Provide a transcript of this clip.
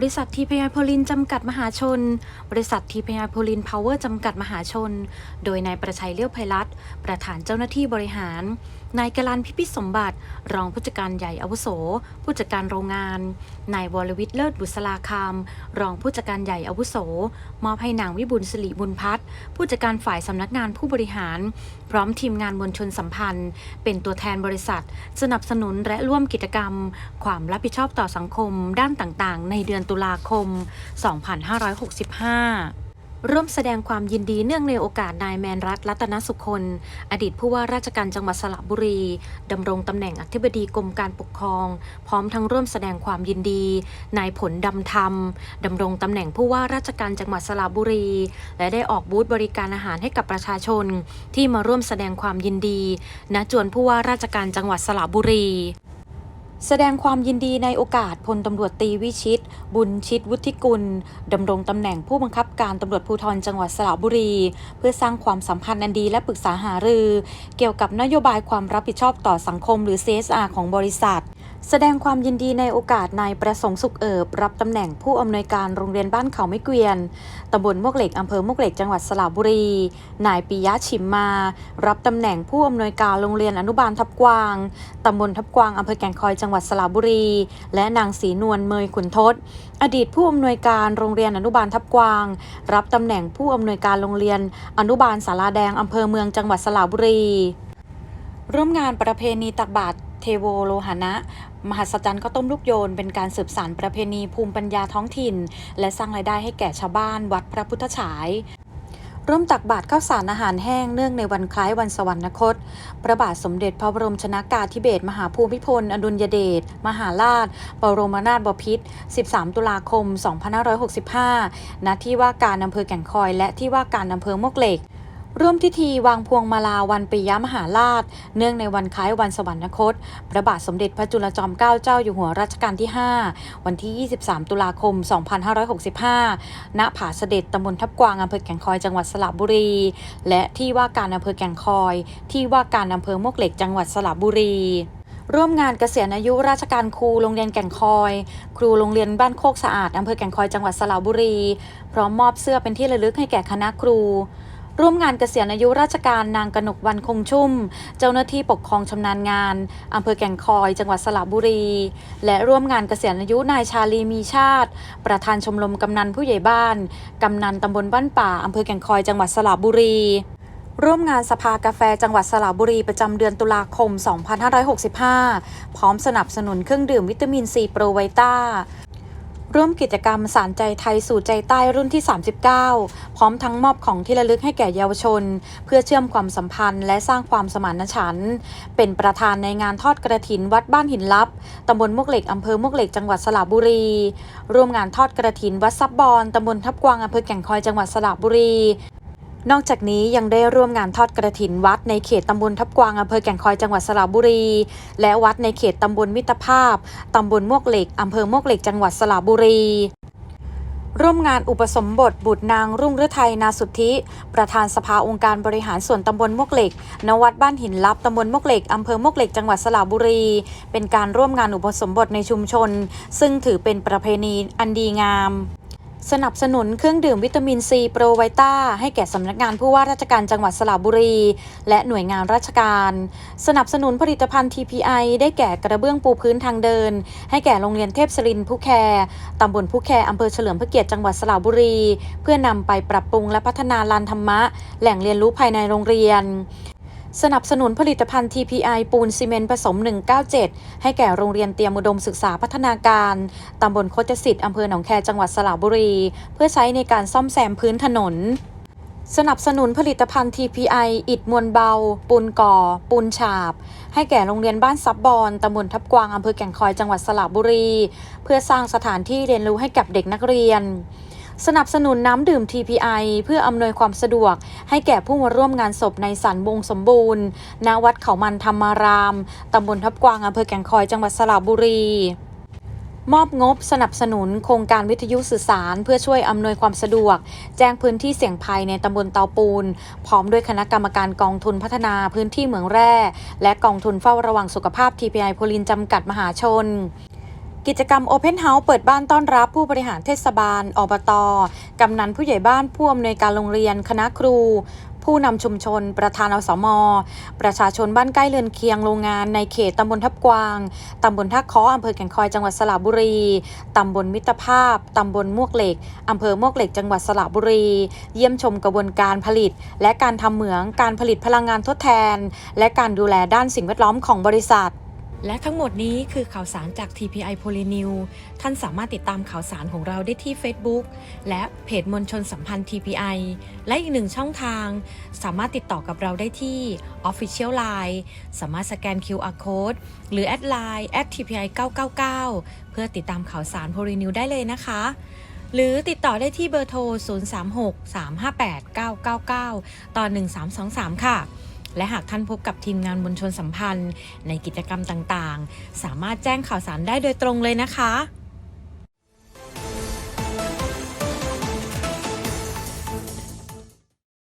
บริษัททีพยาโพลินจำกัดมหาชน บริษัททีพยาโพลินพาวเวอร์จำกัดมหาชน โดยนายประชัยเลี้ยวไพลัดประธานเจ้าหน้าที่บริหาร นายกลันพิพิสมบัติ รองผู้จัดการใหญ่อาวุโส ผู้จัดการโรงงาน นายวรวิทย์เลิศบุษราคามรองผู้จัดการใหญ่อาวุโส มอบให้นางวิบุญสิริบุญพัฒน์ผู้จัดการฝ่ายสำนักงานผู้บริหาร พร้อมทีมงานมวลชนสัมพันธ์ เป็นตัวแทนบริษัท สนับสนุนและร่วมกิจกรรม ความรับผิดชอบต่อสังคมด้านต่างๆ ในเดือนตุลาคม 2565ร่วมแสดงความยินดีเนื่องในโอกาสนายแมนรัตน์รัตนสุคน อดีตผู้ว่าราชการจังหวัดสระบุรี ดำรงตำแหน่งอธิบดีกรมการปกครอง พร้อมทั้งร่วมแสดงความยินดี นายผลดำธรรมดำรงตำแหน่งผู้ว่าราชการจังหวัดสระบุรี และได้ออกบูธบริการอาหารให้กับประชาชน ที่มาร่วมแสดงความยินดีณจวนผู้ว่าราชการจังหวัดสระบุรี แสดงความยินดีในโอกาสพลตำรวจตีวิชิต บุญชิตวุฒิกุลดำรงตำแหน่งผู้บังคับการตำรวจภูธรจังหวัดสระบุรี เพื่อสร้างความสัมพันธ์อันดีและปรึกษาหารือ เกี่ยวกับนโยบายความรับผิดชอบต่อสังคมหรือ CSR ของบริษัทแสดงความยินดีในโอกาสนายประสงค์สุขเอิบ รับตำแหน่งผู้อำนวยการโรงเรียนบ้านเขาไม่เกวียนตำบลมวกเหล็กอำเภอมวกเหล็กจังหวัดสระบุรี นายปิยะฉิมมา รับตำแหน่งผู้อำนวยการโรงเรียนอนุบาลทับกวางตำบลทับกวางอำเภอแก่งคอยจังหวัดสระบุรี และนางศรีนวลเมยขุนทศ อดีตผู้อำนวยการโรงเรียนอนุบาลทับกวาง รับตำแหน่งผู้อำนวยการโรงเรียน อนุบาลสาราแดงอำเภอเมืองจังหวัดสระบุรี ร่วมงานประเพณีตักบาตรเทโวโลหานะ มหัศจรรย์ข้าวต้มลูกโยนเป็นการสืบสานประเพณีภูมิปัญญาท้องถิ่น และสร้างรายได้ให้แก่ชาวบ้านวัดพระพุทธฉาย ร่วมตักบาตรข้าวสารอาหารแห้งเนื่องในวันคล้ายวันสวรรคต พระบาทสมเด็จพระบรมชนากาธิเบศรมหาภูมิพล อดุลยเดช มหาราช บรมนาถบพิตร 13 ตุลาคม 2565 ณ ที่ว่าการอำเภอแก่งคอย และที่ว่าการอำเภอมวกเหล็ก ร่วมพิธีวางพวงมาลาวันปิยมหาราช เนื่องในวันคล้ายวันสวรรคต พระบาทสมเด็จพระจุลจอมเกล้าเจ้าอยู่หัวรัชกาลที่ 5 วันที่ 23 ตุลาคม 2565 ณ ผาเสด็จตำบลทับกวางอำเภอแก่งคอยจังหวัดสระบุรี และที่ว่าการอำเภอแก่งคอย ที่ว่าการอำเภอมวกเหล็กจังหวัดสระบุรีร่วมงานเกษียณอายุราชการครูโรงเรียนแก่งคอย ครูโรงเรียนบ้านโคกสะอาดอำเภอแก่งคอยจังหวัดสระบุรี พร้อมมอบเสื้อเป็นที่ระลึกให้แก่คณะครู ร่วมงานเกษียณอายุราชการนางกนกวันคงชุ่ม เจ้าหน้าที่ปกครองชำนาญงานอำเภอแก่งคอย จังหวัดสระบุรี และร่วมงานเกษียณอายุนายชาลีมีชาติ ประธานชมรมกำนันผู้ใหญ่บ้าน กำนันตำบลบ้านป่าอำเภอแก่งคอยจังหวัดสระบุรีร่วมงานสภากาแฟจังหวัดสระบุรีประจำเดือนตุลาคม 2565 พร้อมสนับสนุนเครื่องดื่มวิตามินซีโปรไวต้า ร่วมกิจกรรมสารใจไทยสู่ใจใต้รุ่นที่ 39 พร้อมทั้งมอบของที่ระลึกให้แก่เยาวชน เพื่อเชื่อมความสัมพันธ์และสร้างความสมานฉันท์เป็นประธานในงานทอดกระถินวัดบ้านหินลับตำบลมวกเหล็กอำเภอมวกเหล็กจังหวัดสระบุรี ร่วมงานทอดกระถินวัดซับบอนตำบลทับกวางอำเภอแก่งคอยจังหวัดสระบุรี นอกจากนี้ยังได้ร่วมงานทอดกระถินวัดในเขตตำบลทับกวางอำเภอแก่งคอยจังหวัดสระบุรี และวัดในเขตตำบลมิตรภาพตำบลมวกเหล็กอำเภอมวกเหล็กจังหวัดสระบุรี ร่วมงานอุปสมบทบุตรนางรุ่งฤทัยนาสุทธิ ประธานสภาองค์การบริหารส่วนตำบลมวกเหล็กณวัดบ้านหินลับตำบลมวกเหล็กอำเภอมวกเหล็กจังหวัดสระบุรี เป็นการร่วมงานอุปสมบทในชุมชน ซึ่งถือเป็นประเพณีอันดีงาม สนับสนุนเครื่องดื่มวิตามินซีโปรไวต้าให้แก่สำนักงานผู้ว่าราชการจังหวัดสระบุรี และหน่วยงานราชการ สนับสนุนผลิตภัณฑ์ TPI ได้แก่กระเบื้องปูพื้นทางเดิน ให้แก่โรงเรียนเทพศรินผู้แคร์ตำบลผู้แคร์อำเภอเฉลิมพระเกียรติจังหวัดสระบุรี เพื่อนำไปปรับปรุงและพัฒนาลานธรรมะ แหล่งเรียนรู้ภายในโรงเรียน สนับสนุนผลิตภัณฑ์ TPI ปูนซีเมนต์ผสม 197 ให้แก่โรงเรียนเตรียมอุดมศึกษาพัฒนาการ ตำบลโคจสิทธิ์อำเภอหนองแคจังหวัดสระบุรี เพื่อใช้ในการซ่อมแซมพื้นถนน สนับสนุนผลิตภัณฑ์ TPI อิฐมวลเบา ปูนก่อ ปูนฉาบ ให้แก่โรงเรียนบ้านซับบอนตำบลทับกวางอำเภอแก่งคอยจังหวัดสระบุรี เพื่อสร้างสถานที่เรียนรู้ให้กับเด็กนักเรียนสนับสนุนน้ำดื่ม TPI เพื่ออำนวยความสะดวก ให้แก่ผู้มาร่วมงานศพในสันวงสมบูรณ์ ณ วัดเขามันธรรมาราม ตำบลทับกวางอำเภอแก่งคอยจังหวัดสระบุรีมอบงบสนับสนุนโครงการวิทยุสื่อสาร เพื่อช่วยอำนวยความสะดวก แจ้งพื้นที่เสี่ยงภัยในตำบลเตาปูน พร้อมด้วยคณะกรรมการกองทุนพัฒนาพื้นที่เหมืองแร่ และกองทุนเฝ้าระวังสุขภาพ TPI โพลินจำกัดมหาชน กิจกรรม Open House เปิดบ้านต้อนรับผู้บริหารเทศบาล อบต กำนันผู้ใหญ่บ้านผู้อำนวยการโรงเรียน คณะครู ผู้นำชุมชน ประธานอสม ประชาชนบ้านใกล้เรือนเคียงโรงงานในเขตตำบลทับกวาง ตำบลท่าค้ออำเภอแก่งคอยจังหวัดสระบุรี ตำบลมิตรภาพ ตำบลมวกเหล็กอำเภอมวกเหล็กจังหวัดสระบุรี เยี่ยมชมกระบวนการผลิต และการทำเหมืองการผลิตพลังงานทดแทน และการดูแลด้านสิ่งแวดล้อมของบริษัท และทั้งหมดนี้คือข่าวสารจาก TPI p o l y n e w ท่านสามารถติดตามข่าวสารของเราได้ที่ Facebook และเพจมวลชนสัมพันธ์ TPI และอีกหนึ่งช่องทาง สามารถติดต่อกับเราได้ที่ Official Line สามารถสแกน QR Code หรือแอดไลน์แอด @TPI 999 เพื่อติดตามข่าวสาร p o l y n e w ได้เลยนะคะ หรือติดต่อได้ที่เบอร์โทร 036 358 999 ต่อ 1323 ค่ะ และหากท่านพบกับทีมงานมวลชนสัมพันธ์ ในกิจกรรมต่างๆ สามารถแจ้งข่าวสารได้โดยตรงเลยนะคะ